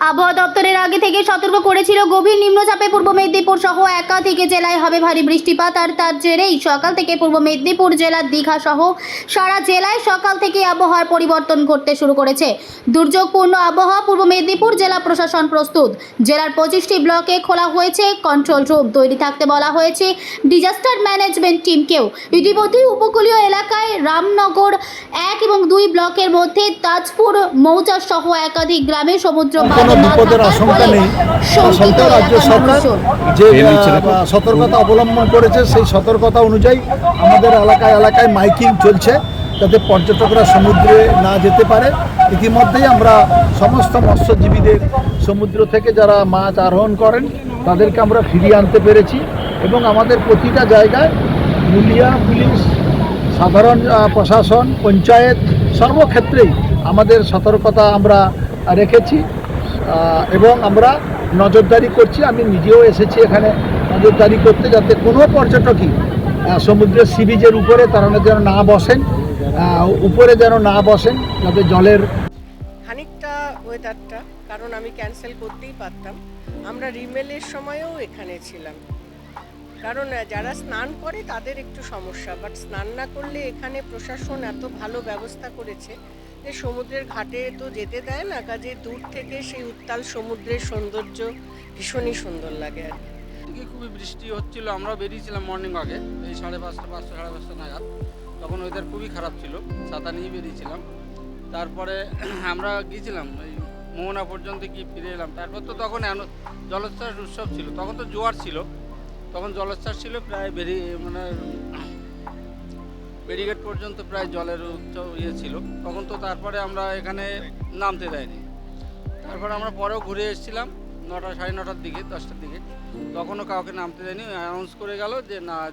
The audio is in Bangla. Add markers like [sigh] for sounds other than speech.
আবহাওয়া দপ্তরের আগে থেকে সতর্ক করেছিল গভীর নিম্নচাপে পূর্ব মেদিনীপুর সহ একাধিক জেলায় হবে ভারী বৃষ্টিপাত আর তার জেরেই সকাল থেকে পূর্ব মেদিনীপুর জেলার দীঘা সহ সারা জেলায় সকাল থেকে আবহাওয়ার পরিবর্তন ঘটতে শুরু করেছে। দুর্যোগপূর্ণ আবহাওয়া পূর্ব মেদিনীপুর জেলা প্রশাসন প্রস্তুত। জেলার পঁচিশটি ব্লকে খোলা হয়েছে কন্ট্রোল রুম তৈরি থাকতে বলা হয়েছে ডিজাস্টার ম্যানেজমেন্ট টিমকেও ইতিমধ্যেই উপকূলীয় এলাকায় রামনগর এক এবং দুই ব্লকের মধ্যে তাজপুর মৌচা সহ একাধিক গ্রামে সমুদ্র কোনো বিপদের আশঙ্কা নেই। শঙ্কিত রাজ্য সরকার যে সতর্কতা অবলম্বন করেছে সেই সতর্কতা অনুযায়ী আমাদের এলাকায় এলাকায় মাইকিং চলছে যাতে পর্যটকরা সমুদ্রে না যেতে পারে। ইতিমধ্যেই আমরা সমস্ত মৎস্যজীবীদের সমুদ্র থেকে যারা মাছ আরোহণ করেন তাদেরকে আমরা ফিরিয়ে আনতে পেরেছি এবং আমাদের প্রতিটা জায়গায় মুলিয়া পুলিশ সাধারণ প্রশাসন পঞ্চায়েত সর্বক্ষেত্রেই আমাদের সতর্কতা আমরা রেখেছি। এবং আমরা নজরদারি করছি, আমি নিজেও এসেছি এখানে নজরদারি করতে যাতে কোনো পর্যটকই সমুদ্রের সি বিচের উপরে তারা যেন না বসেন উপরে যেন না বসেন, যাতে জলের খানিকটা ওয়েদারটা কারণ আমি ক্যান্সেল করতেই পারতাম। আমরা রিমেলের সময়ও এখানে ছিলাম। কারণ যারা স্নান করে তাদের একটু সমস্যা বাট স্নান না করলে এখানে প্রশাসন এত ভালো ব্যবস্থা করেছে যে সমুদ্রের ঘাটে তো যেতে দেয় না, কাজে দূর থেকে সেই উত্তাল সমুদ্রের সৌন্দর্য ভীষণই সুন্দর লাগে আর কি। খুবই বৃষ্টি হচ্ছিল আমরা বেরিয়েছিলাম মর্নিং ওয়াকে এই সাড়ে পাঁচটা পাঁচটা, সাড়ে পাঁচটা নাগাদ। তখন ওয়েদার খুবই খারাপ ছিল, ছাতা নিয়ে বেরিয়েছিলাম। তারপরে [clears throat] আমরা গিয়েছিলাম এই মোহনা পর্যন্ত গিয়ে ফিরে এলাম। তারপর তো তখন জলোচ্ছ্বাস উৎসব ছিল, তখন তো জোয়ার ছিল। তখন জলোচ্ছ্বাস ছিল, প্রায় বেরিয়ে মানে ব্যারিকেড পর্যন্ত প্রায় জলের উচ্চ- ইয়ে ছিল। তখন তো তারপরে আমরা এখানে নামতে দেয়নি। তারপরে আমরা পরেও ঘুরে এসেছিলাম, নটা সাড়ে নটার দিকে, দশটার দিকে। তখনও কাউকে নামতে দেয়নি। অ্যানাউন্স করে গেল যে না